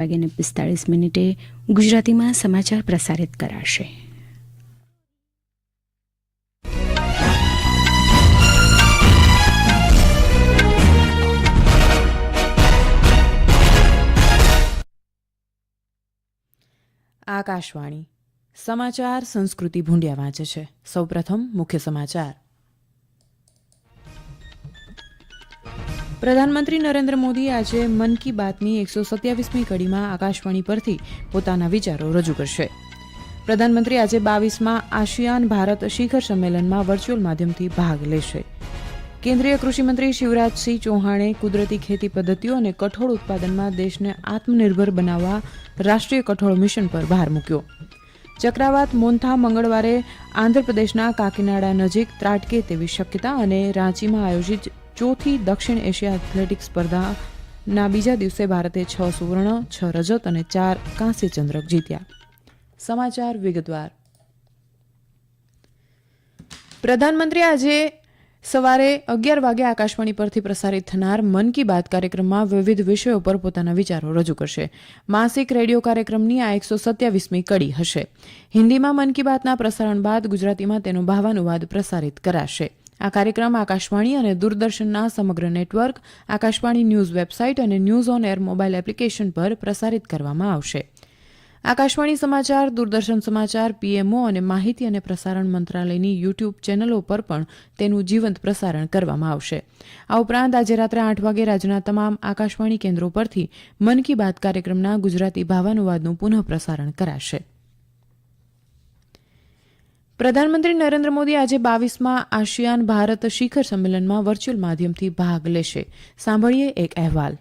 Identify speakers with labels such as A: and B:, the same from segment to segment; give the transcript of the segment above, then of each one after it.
A: વાગીને પિસ્તાળીસ મિનિટે ગુજરાતીમાં સમાચાર પ્રસારિત કરાશે આકાશવાણી સમાચાર સંસ્કૃતિ ભૂંડિયા વાંચે છે સૌપ્રથમ મુખ્ય સમાચાર પ્રધાનમંત્રી નરેન્દ્ર મોદી આજે મન કી બાતની એકસો સત્યાવીસમી કડીમાં આકાશવાણી પરથી પોતાના વિચારો રજૂ કરશે પ્રધાનમંત્રી આજે બાવીસમાં આસિયાન ભારત શિખર સંમેલનમાં વર્ચ્યુઅલ માધ્યમથી ભાગ લેશે કેન્દ્રીય કૃષિમંત્રી શિવરાજસિંહ ચૌહાણે કુદરતી ખેતી પદ્ધતિઓ અને કઠોળ ઉત્પાદનમાં દેશને આત્મનિર્ભર બનાવવા રાષ્ટ્રીય કઠોળ મિશન પર ભાર મૂક્યો ચક્રાવાત મોન્થા મંગળવારે આંધ્રપ્રદેશના કાકીનાડા નજીક ત્રાટકે તેવી શક્યતા અને રાંચીમાં આયોજિત ચોથી દક્ષિણ એશિયા એથ્લેટિક સ્પર્ધાના બીજા દિવસે ભારતે છ સુવર્ણ છ રજત અને ચાર કાંસ્યચંદ્રક જીત્યા સમાચાર વિગતવાર પ્રધાનમંત્રી આજે સવારે અગિયાર વાગે આકાશવાણી પરથી પ્રસારિત થનાર મન કી બાત કાર્યક્રમમાં વિવિધ વિષયો પર પોતાના વિચારો રજૂ કરશે માસિક રેડિયો કાર્યક્રમની આ એકસો સત્યાવીસમી કડી હશે હિન્દીમાં મન કી બાતના પ્રસારણ બાદ ગુજરાતીમાં તેનો ભાવાનુવાદ પ્રસારિત કરાશે આ કાર્યક્રમ આકાશવાણી અને દૂરદર્શનના સમગ્ર નેટવર્ક આકાશવાણી ન્યૂઝ વેબસાઇટ અને news on air mobile application પર પ્રસારિત કરવામાં આવશે આકાશવાણી સમાચાર દૂરદર્શન સમાચાર પીએમઓ અને માહિતી અને પ્રસારણ મંત્રાલયની યુટ્યુબ ચેનલો પર પણ તેનું જીવંત પ્રસારણ કરવામાં આવશે આ ઉપરાંત આજે રાત્રે આઠ વાગે રાજ્યના તમામ આકાશવાણી કેન્દ્રો પરથી મન કી બાત કાર્યક્રમના ગુજરાતી ભાવાનુવાદનું પુનઃપ્રસારણ કરાશે પ્રધાનમંત્રી નરેન્દ્ર મોદી આજે બાવીસમાં આસિયાન ભારત શિખર સંમેલનમાં વર્ચ્યુઅલ માધ્યમથી ભાગ લેશે સાંભળીએ એક અહેવાલ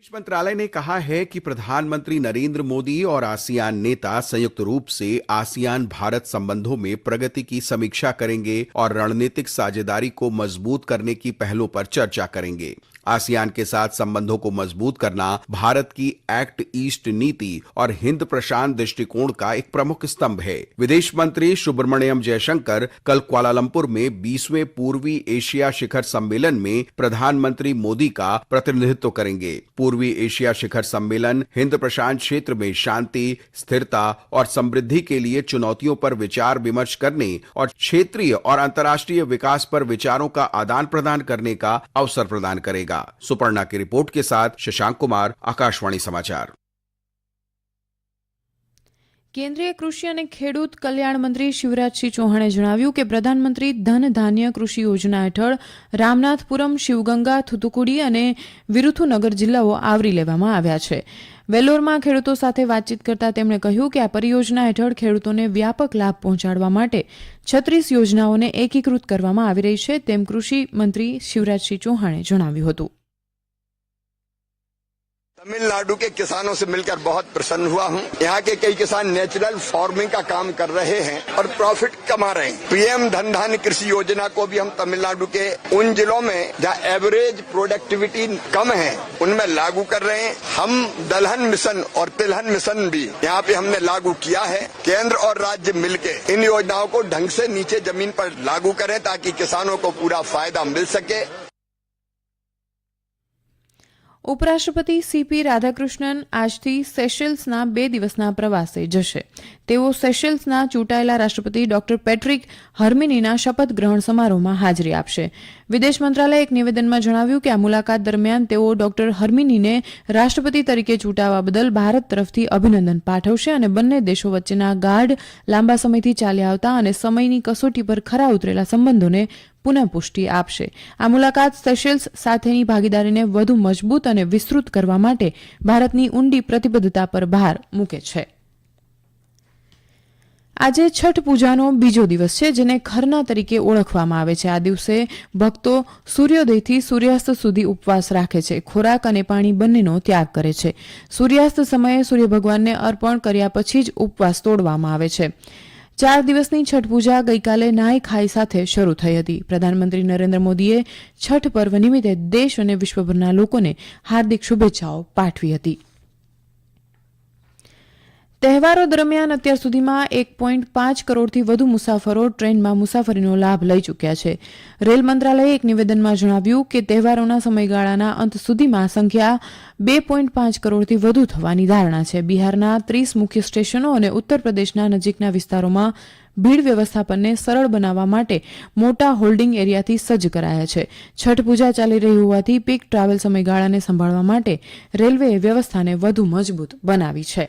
B: विदेश मंत्रालय ने कहा है कि प्रधानमंत्री नरेंद्र मोदी और आसियान नेता संयुक्त रूप से आसियान भारत संबंधों में प्रगति की समीक्षा करेंगे और रणनीतिक साझेदारी को मजबूत करने की पहलों पर चर्चा करेंगे आसियान के साथ संबंधों को मजबूत करना भारत की एक्ट ईस्ट नीति और हिंद प्रशांत दृष्टिकोण का एक प्रमुख स्तंभ है विदेश मंत्री सुब्रमण्यम जयशंकर कल क्वालालंपुर में बीसवें पूर्वी एशिया शिखर सम्मेलन में प्रधानमंत्री मोदी का प्रतिनिधित्व करेंगे पूर्वी एशिया शिखर सम्मेलन हिंद प्रशांत क्षेत्र में शांति स्थिरता और समृद्धि के लिए चुनौतियों पर विचार विमर्श करने और क्षेत्रीय और अंतर्राष्ट्रीय विकास पर विचारों का आदान प्रदान करने का अवसर प्रदान करेगा कोटा सुपर्णा की रिपोर्ट के साथ शशांक कुमार आकाशवाणी समाचार
A: કેન્દ્રીય કૃષિ અને ખેડૂત કલ્યાણ મંત્રી શિવરાજસિંહ ચૌહાણે જણાવ્યું કે પ્રધાનમંત્રી ધન ધાન્ય કૃષિ યોજના હેઠળ રામનાથપુરમ શિવગંગા થુથુકુડી અને વિરુથુનગર જિલ્લાઓ આવરી લેવામાં આવ્યા છે વેલોરમાં ખેડૂતો સાથે વાતચીત કરતા તેમણે કહ્યું કે આ પરિયોજના હેઠળ ખેડૂતોને વ્યાપક લાભ પહોંચાડવા માટે છત્રીસ યોજનાઓને એકીકૃત કરવામાં આવી રહી છે તેમ કૃષિ મંત્રી શિવરાજસિંહ ચૌહાણે જણાવ્યું હતું
C: तमिलनाडु के किसानों से मिलकर बहुत प्रसन्न हुआ हूं यहाँ के कई किसान नेचुरल फार्मिंग का काम कर रहे हैं और प्रॉफिट कमा रहे हैं पीएम धन धान कृषि योजना को भी हम तमिलनाडु के उन जिलों में जहाँ एवरेज प्रोडक्टिविटी कम है उनमें लागू कर रहे हैं हम दलहन मिशन और तिलहन मिशन भी यहाँ पे हमने लागू किया है केंद्र और राज्य मिल इन योजनाओं को ढंग से नीचे जमीन पर लागू करें ताकि किसानों को पूरा फायदा मिल सके
A: ઉપરાષ્ટ્રપતિ સીપી રાધાકૃષ્ણન આજથી સેશેલ્સના બે દિવસના પ્રવાસે જશે તેઓ સેશેલ્સના ચૂંટાયેલા રાષ્ટ્રપતિ ડોક્ટર પેટ્રિક હર્મિનીના શપથ ગ્રહણ સમારોહમાં હાજરી આપશે વિદેશ મંત્રાલયે એક નિવેદનમાં જણાવ્યું કે આ મુલાકાત દરમિયાન તેઓ ડોક્ટર હર્મિનીને રાષ્ટ્રપતિ તરીકે ચૂંટાવા બદલ ભારત તરફથી અભિનંદન પાઠવશે અને બંને દેશો વચ્ચેના ગાઢ લાંબા સમયથી ચાલ્યા આવતા અને સમયની કસોટી પર ખરા ઉતરેલા સંબંધોને પુનઃપુષ્ટિ આપશે આ મુલાકાત સેશેલ્સ સાથેની ભાગીદારીને વધુ મજબૂત અને વિસ્તૃત કરવા માટે ભારતની ઊંડી પ્રતિબદ્ધતા પર ભાર મૂકે છે આજે છઠ પૂજાનો બીજો દિવસ છે જેને ખરના તરીકે ઓળખવામાં આવે છે આ દિવસે ભક્તો સૂર્યોદયથી સૂર્યાસ્ત સુધી ઉપવાસ રાખે છે ખોરાક અને પાણી બંનેનો ત્યાગ કરે છે સૂર્યાસ્ત સમયે સૂર્ય ભગવાનને અર્પણ કર્યા પછી જ ઉપવાસ તોડવામાં આવે છે ચાર દિવસની છઠ પૂજા ગઈકાલે નાય ખાઈ સાથે શરૂ થઈ હતી પ્રધાનમંત્રી નરેન્દ્ર મોદીએ છઠ પર્વ નિમિત્તે દેશ અને વિશ્વભરના લોકોને હાર્દિક શુભેચ્છાઓ પાઠવી હતી તહેવારો દરમિયાન અત્યાર સુધીમાં એક પોઈન્ટ પાંચ કરોડથી વધુ મુસાફરો ટ્રેનમાં મુસાફરીનો લાભ લઈ ચૂક્યા છે રેલ મંત્રાલયે એક નિવેદનમાં જણાવ્યું કે તહેવારોના સમયગાળાના અંત સુધીમાં સંખ્યા બે પોઈન્ટ પાંચ કરોડથી વધુ થવાની ધારણા છે બિહારના ત્રીસ મુખ્ય સ્ટેશનો અને ઉત્તર પ્રદેશના નજીકના વિસ્તારોમાં ભીડ વ્યવસ્થાપનને સરળ બનાવવા માટે મોટા હોલ્ડિંગ એરિયાથી સજ્જ કરાયા છે છઠ પૂજા ચાલી રહી હોવાથી પીક ટ્રાવેલ સમયગાળાને સંભાળવા માટે રેલવેએ વ્યવસ્થાને વધુ મજબૂત બનાવી છે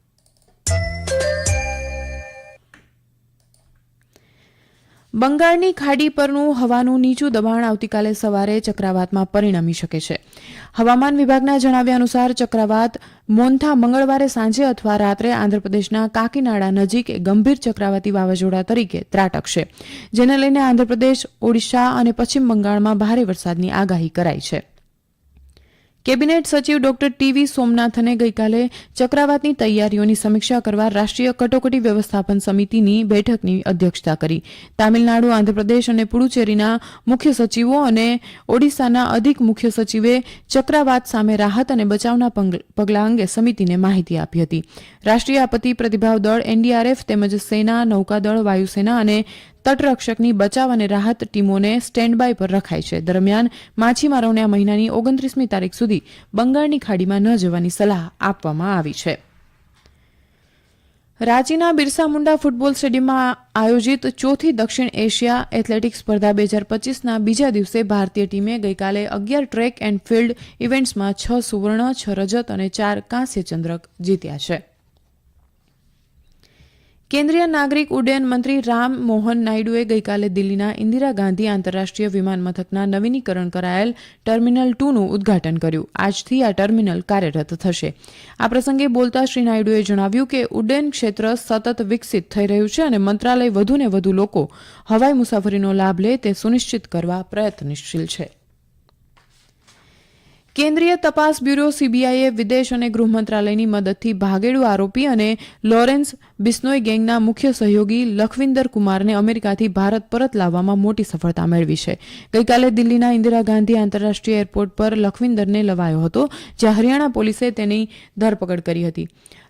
A: બંગાળની ખાડી પરનું હવાનું નીચું દબાણ આવતીકાલે સવારે ચક્રવાતમાં પરિણમી શકે છે હવામાન વિભાગના જણાવ્યા અનુસાર ચક્રવાત મોન્થા મંગળવારે સાંજે અથવા રાત્રે આંધ્રપ્રદેશના કાકીનાડા નજીક ગંભીર ચક્રવાતી વાવાઝોડા તરીકે ત્રાટકશે જેને લઈને આંધ્રપ્રદેશ ઓડિશા અને પશ્ચિમ બંગાળમાં ભારે વરસાદની આગાહી કરાઈ છે કેબિનેટ સચિવ ડોક્ટર ટીવી સોમનાથને ગઈકાલે ચક્રવાતની તૈયારીઓની સમીક્ષા કરવા રાષ્ટ્રીય કટોકટી વ્યવસ્થાપન સમિતિની બેઠકની અધ્યક્ષતા કરી તામિલનાડુ આંધ્રપ્રદેશ અને પુડુચેરીના મુખ્ય સચિવો અને ઓડિશાના અધિક મુખ્ય સચિવે ચક્રવાત સામે રાહત અને બચાવના પગલાં અંગે સમિતિને માહિતી આપી હતી રાષ્ટ્રીય આપત્તિ પ્રતિભાવ દળ એનડીઆરએફ તેમજ સેના નૌકાદળ વાયુસેના અને તટરક્ષકની બચાવ અને રાહત ટીમોને સ્ટેન્ડબાય પર રખાય છે દરમિયાન માછીમારોને આ મહિનાની ઓગણત્રીસમી તારીખ સુધી બંગાળની ખાડીમાં ન જવાની સલાહ આપવામાં આવી છે રાંચીના બિરસા મુંડા ફૂટબોલ સ્ટેડિયમમાં આયોજિત ચોથી દક્ષિણ એશિયા એથ્લેટિક્સ સ્પર્ધા બે હજાર પચીસના બીજા દિવસે ભારતીય ટીમે ગઈકાલે અગિયાર ટ્રેક એન્ડ ફિલ્ડ ઇવેન્ટ્સમાં છ સુવર્ણ છ રજત અને ચાર કાંસ્ય ચંદ્રક જીત્યા છે કેન્દ્રીય નાગરિક ઉડ્ડયન મંત્રી રામ મોહન નાયડુએ ગઈકાલે દિલ્હીના ઇન્દિરા ગાંધી આંતરરાષ્ટ્રીય વિમાન મથકના નવીનીકરણ કરાયેલ ટર્મિનલ ટુનું ઉદઘાટન કર્યું આજથી આ ટર્મિનલ કાર્યરત થશે આ પ્રસંગે બોલતા શ્રી નાયડુએ જણાવ્યું કે ઉડ્ડયન ક્ષેત્ર સતત વિકસિત થઈ રહ્યું છે અને મંત્રાલય વધુને વધુ લોકો હવાઈ મુસાફરીનો લાભ લે તે સુનિશ્ચિત કરવા પ્રયત્નશીલ છે કેન્દ્રીય તપાસ બ્યુરો સીબીઆઈએ વિદેશ અને ગૃહ મંત્રાલયની મદદથી ભાગેડુ આરોપી અને લોરેન્સ બિસ્નોઈ ગેંગના મુખ્ય સહયોગી લખવિંદર કુમારને અમેરિકાથી ભારત પરત લાવવામાં મોટી સફળતા મેળવી છે ગઈકાલે દિલ્હીના ઇન્દિરા ગાંધી આંતરરાષ્ટ્રીય એરપોર્ટ પર લખવિંદરને લવાયો હતો જ્યાં હરિયાણા પોલીસે તેની ધરપકડ કરી હતી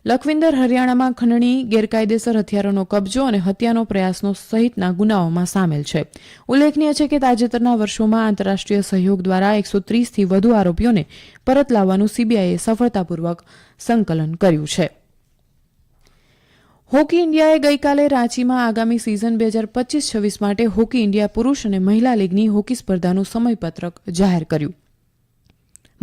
A: લખવિંદર હરિયાણામાં ખંડણી ગેરકાયદેસર હથિયારોનો કબજો અને હત્યાનો પ્રયાસનો સહિતના ગુનાઓમાં સામેલ છે ઉલ્લેખનીય છે કે તાજેતરના વર્ષોમાં આંતરરાષ્ટ્રીય સહયોગ દ્વારા એકસો ત્રીસથી વધુ આરોપીઓ આરોપીઓને પરત લાવવાનું સીબીઆઈએ સફળતાપૂર્વક સંકલન કર્યું છે હોકી ઇન્ડિયાએ ગઈકાલે રાંચીમાં આગામી સિઝન બે હજાર પચીસ છવ્વીસ માટે હોકી ઇન્ડિયા પુરુષ અને મહિલા લીગની હોકી સ્પર્ધાનું સમયપત્રક જાહેર કર્યું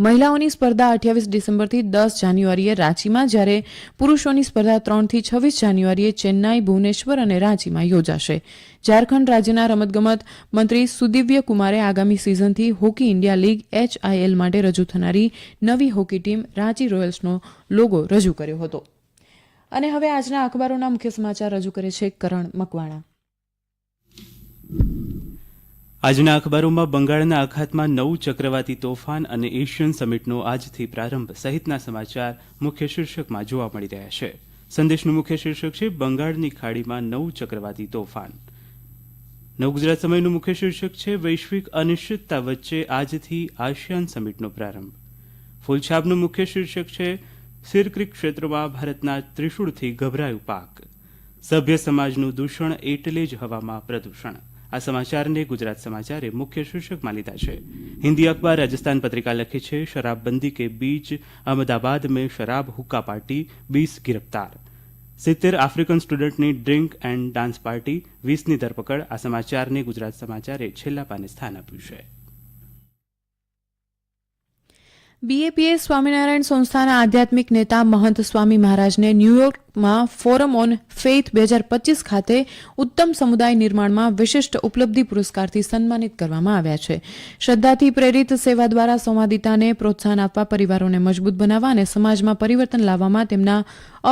A: મહિલાઓની સ્પર્ધા અઠ્યાવીસ ડિસેમ્બરથી દસ જાન્યુઆરીએ રાંચીમાં જ્યારે પુરૂષોની સ્પર્ધા ત્રણથી છવ્વીસ જાન્યુઆરીએ ચેન્નાઈ ભુવનેશ્વર અને રાંચીમાં યોજાશે ઝારખંડ રાજ્યના રમતગમત મંત્રી સુદિવ્ય કુમારે આગામી સિઝનથી હોકી ઇન્ડિયા લીગ એચઆઈએલ માટે રજૂ થનારી નવી હોકી ટીમ રાંચી રોયલ્સનો લોગો રજૂ કર્યો હતો અને હવે આજના અખબારોના મુખ્ય સમાચાર રજૂ કરે છે કરણ મકવાણા
D: આજના અખબારોમાં બંગાળના અખાતમાં નવું ચક્રવાતી તોફાન અને એશિયન સમિટનો આજથી પ્રારંભ સહિતના સમાચાર મુખ્ય શીર્ષકમાં જોવા મળી રહ્યા છે સંદેશનું મુખ્ય શીર્ષક છે બંગાળની ખાડીમાં નવું ચક્રવાતી તોફાન નવ ગુજરાત સમયનું મુખ્ય શીર્ષક છે વૈશ્વિક અનિશ્ચિતતા વચ્ચે આજથી આસિયાન સમિટનો પ્રારંભ ફૂલછાબનું મુખ્ય શીર્ષક છે સિરક્રિક ક્ષેત્રમાં ભારતના ત્રિશુળથી ગભરાયું પાક સભ્ય સમાજનું દૂષણ એટલે જ હવામાં પ્રદૂષણ આ સમાચારને ગુજરાત સમાચારે મુખ્ય શીર્ષકમાં લીધા છે હિન્દી અખબાર રાજસ્થાન પત્રિકા લખે છે શરાબબંધી કે બીચ અહમદાબાદ મેં શરાબ હુક્કા પાર્ટી બીસ ગિરફ્તાર સિત્તેર આફ્રિકન સ્ટુડન્ટની ડ્રિંક એન્ડ ડાન્સ પાર્ટી વીસની ધરપકડ આ સમાચારને ગુજરાત સમાચારે છેલ્લા પાને સ્થાન આપ્યું છે
A: બીએપીએ સ્વામિનારાયણ સંસ્થાના આધ્યાત્મિક નેતા મહંત સ્વામી મહારાજને ન્યુયોર્કમાં ફોરમ ઓન ફેઇથ બે હજાર પચીસ ખાતે ઉત્તમ સમુદાય નિર્માણમાં વિશિષ્ટ ઉપલબ્ધિ પુરસ્કારથી સન્માનિત કરવામાં આવ્યા છે શ્રદ્ધાથી પ્રેરિત સેવા દ્વારા સંવાદિતાને પ્રોત્સાહન આપવા પરિવારોને મજબૂત બનાવવા અને સમાજમાં પરિવર્તન લાવવામાં તેમના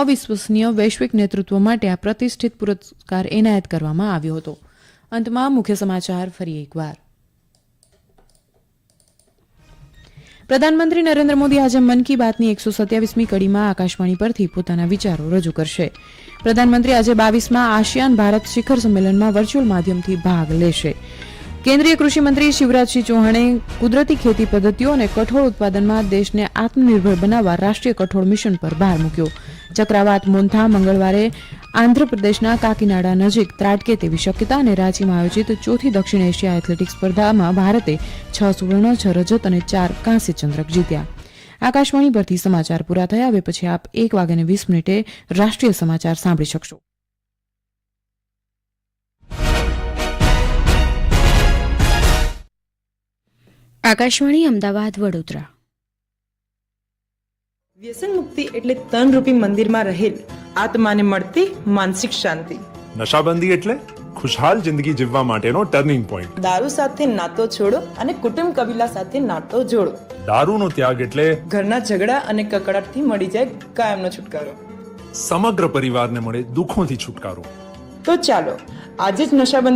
A: અવિશ્વસનીય વૈશ્વિક નેતૃત્વ માટે આ પ્રતિષ્ઠિત પુરસ્કાર એનાયત કરવામાં આવ્યો હતો અંતમાં મુખ્ય સમાચાર ફરી એકવાર પ્રધાનમંત્રી નરેન્દ્ર મોદી આજે મન કી બાતની એકસો સત્યાવીસમી કડીમાં આકાશવાણી પરથી પોતાના વિચારો રજૂ કરશે પ્રધાનમંત્રી આજે બાવીસમાં આસિયાન ભારત શિખર સંમેલનમાં વર્ચ્યુઅલ માધ્યમથી ભાગ લેશે કેન્દ્રીય કૃષિમંત્રી શિવરાજસિંહ ચૌહાણે કુદરતી ખેતી પદ્ધતિઓ અને કઠોળ ઉત્પાદનમાં દેશને આત્મનિર્ભર બનાવવા રાષ્ટ્રીય કઠોળ મિશન પર ભાર મૂક્યો ચક્રાવાત મોન્થા મંગળવારે આંધ્રપ્રદેશના કાકીનાડા નજીક ત્રાટકે તેવી શક્યતા અને રાંચીમાં આયોજિત ચોથી દક્ષિણ એશિયા એથ્લેટિક્સ સ્પર્ધામાં ભારતે છ સુવર્ણ છ રજત અને ચાર કાંસ્ય ચંદ્રક જીત્યા આકાશવાણી પરથી સમાચાર પૂરા થયા હવે પછી આપ એક વાગ્યાને વીસ મિનિટે રાષ્ટ્રીય સમાચાર સાંભળી શકશો આકાશવાણી અમદાવાદ વડોદરા
E: વ્યસન મુક્તિ એટલે તન રૂપી મંદિરમાં રહેલ આત્માને મળતી માનસિક શાંતિ
F: નશાબંધી એટલે ખુશહાલ જિંદગી જીવવા માટેનો ટર્નિંગ પોઈન્ટ
G: દારૂ સાથે નાતો છોડો અને કુટુંબ કબીલા સાથે નાતો જોડો
H: દારૂનો ત્યાગ એટલે
I: ઘરના ઝઘડા અને કકડાટથી મળી જાય કાયમનો છુટકારો
J: સમગ્ર પરિવારને મળે દુઃખોથી છુટકારો
K: તો ચાલો આજે જ નશાબંધી